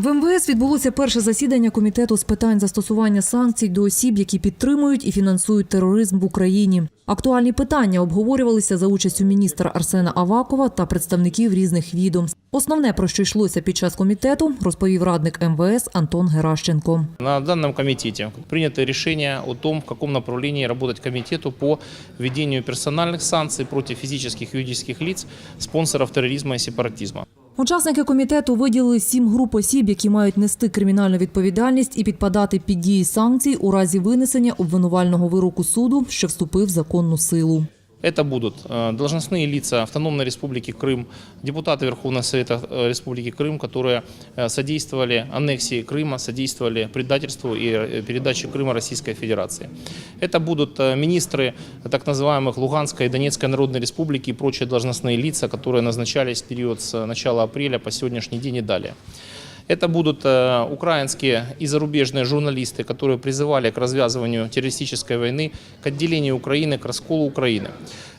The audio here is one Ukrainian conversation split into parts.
В МВС відбулося перше засідання комітету з питань застосування санкцій до осіб, які підтримують і фінансують тероризм в Україні. Актуальні питання обговорювалися за участю міністра Арсена Авакова та представників різних відомств. Основне про що йшлося під час комітету, розповів радник МВС Антон Геращенко. На данном комитете принято решение о том, в каком направлении работать комитету по введению персональных санкций против физических и юридических лиц, спонсоров терроризма и сепаратизма. Учасники комітету виділили сім груп осіб, які мають нести кримінальну відповідальність і підпадати під дії санкцій у разі винесення обвинувального вироку суду, що вступив в законну силу. Это будут э, должностные лица Автономной Республики Крым, депутаты Верховного Совета э, Республики Крым, которые э, содействовали аннексии Крыма, содействовали предательству и э, передаче Крыма Российской Федерации. Это будут э, министры так называемых Луганской и Донецкой Народной Республики и прочие должностные лица, которые назначались в период с начала апреля по сегодняшний день и далее. Это будут э, украинские и зарубежные журналисты, которые призывали к развязыванию террористической войны, к отделению Украины, к расколу Украины.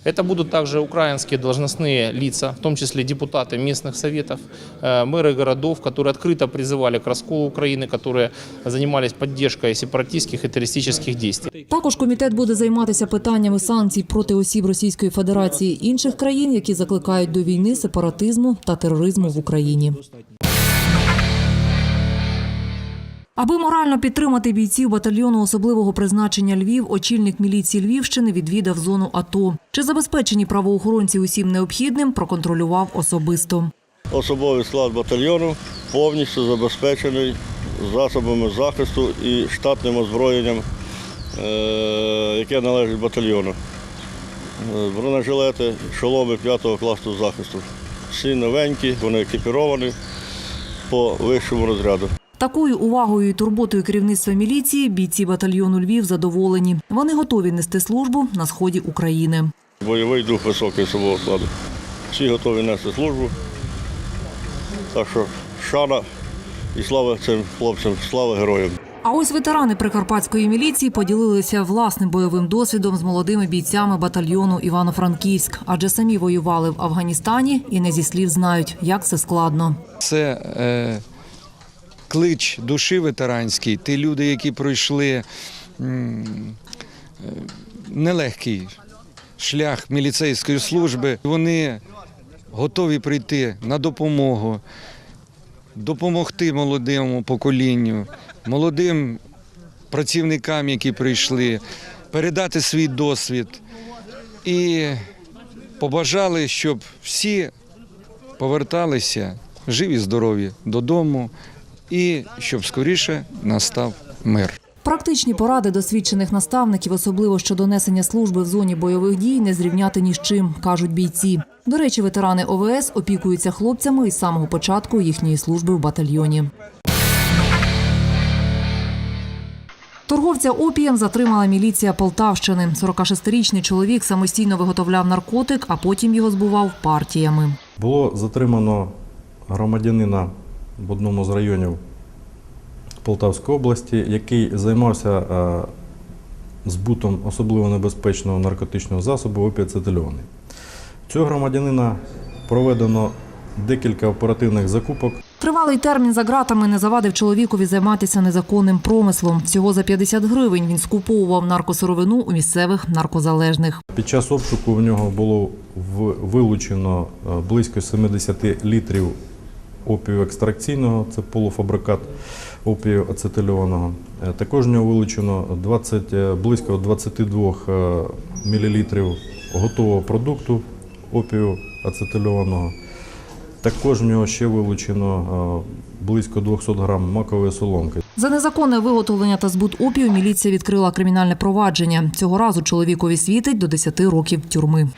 Это будут также украинские должностные лица, в том числе депутаты местных советов, э, мэры городов, которые открыто призывали к расколу Украины, которые занимались поддержкой сепаратистских и террористических действий. Також комітет буде займатися питаннями санкцій проти осіб Російської Федерації і інших країн, які закликають до війни, сепаратизму та тероризму в Україні. Аби морально підтримати бійців батальйону особливого призначення Львів, очільник міліції Львівщини відвідав зону АТО. Чи забезпечені правоохоронці усім необхідним, проконтролював особисто. Особовий склад батальйону повністю забезпечений засобами захисту і штатним озброєнням, е, яке належить батальйону. Е, Бронежилети, шоломи 5 класу захисту. Всі новенькі, вони екіпіровані по вищому розряду. Такою увагою і турботою керівництва міліції бійці батальйону Львів задоволені. Вони готові нести службу на сході України. Бойовий дух високий особового складу. Всі готові нести службу. Так що шана і слава цим хлопцям, слава героям. А ось ветерани прикарпатської міліції поділилися власним бойовим досвідом з молодими бійцями батальйону Івано-Франківськ, адже самі воювали в Афганістані і не зі слів знають, як це складно. Це е, клич душі ветеранський. Ті люди, які пройшли е, нелегкий шлях міліцейської служби, вони готові прийти на допомогу, допомогти молодому поколінню, молодим працівникам, які прийшли, передати свій досвід. І побажали, щоб всі поверталися живі, здорові додому, і щоб скоріше настав мир. Практичні поради досвідчених наставників, особливо щодо несення служби в зоні бойових дій, не зрівняти ні з чим, кажуть бійці. До речі, ветерани ОВС опікуються хлопцями із самого початку їхньої служби в батальйоні. Торговця опієм затримала міліція Полтавщини. 46-річний чоловік самостійно виготовляв наркотик, а потім його збував партіями. Було затримано громадянина в одному з районів Полтавської області, який займався е, збутом особливо небезпечного наркотичного засобу опіацетильований. Цього громадянина проведено декілька оперативних закупок. Тривалий термін за ґратами не завадив чоловікові займатися незаконним промислом. Всього за 50 гривень він скуповував наркосировину у місцевих наркозалежних. Під час обшуку в нього було вилучено е, близько 70 літрів опію екстракційного, це полуфабрикат опію ацетильованого. Е, Також в нього вилучено 20, е, близько 22 мл готового продукту опію ацетильованого. Також в нього ще вилучено е, близько 200 грам макової соломки. За незаконне виготовлення та збут опію міліція відкрила кримінальне провадження. Цього разу чоловікові світить до 10 років тюрми.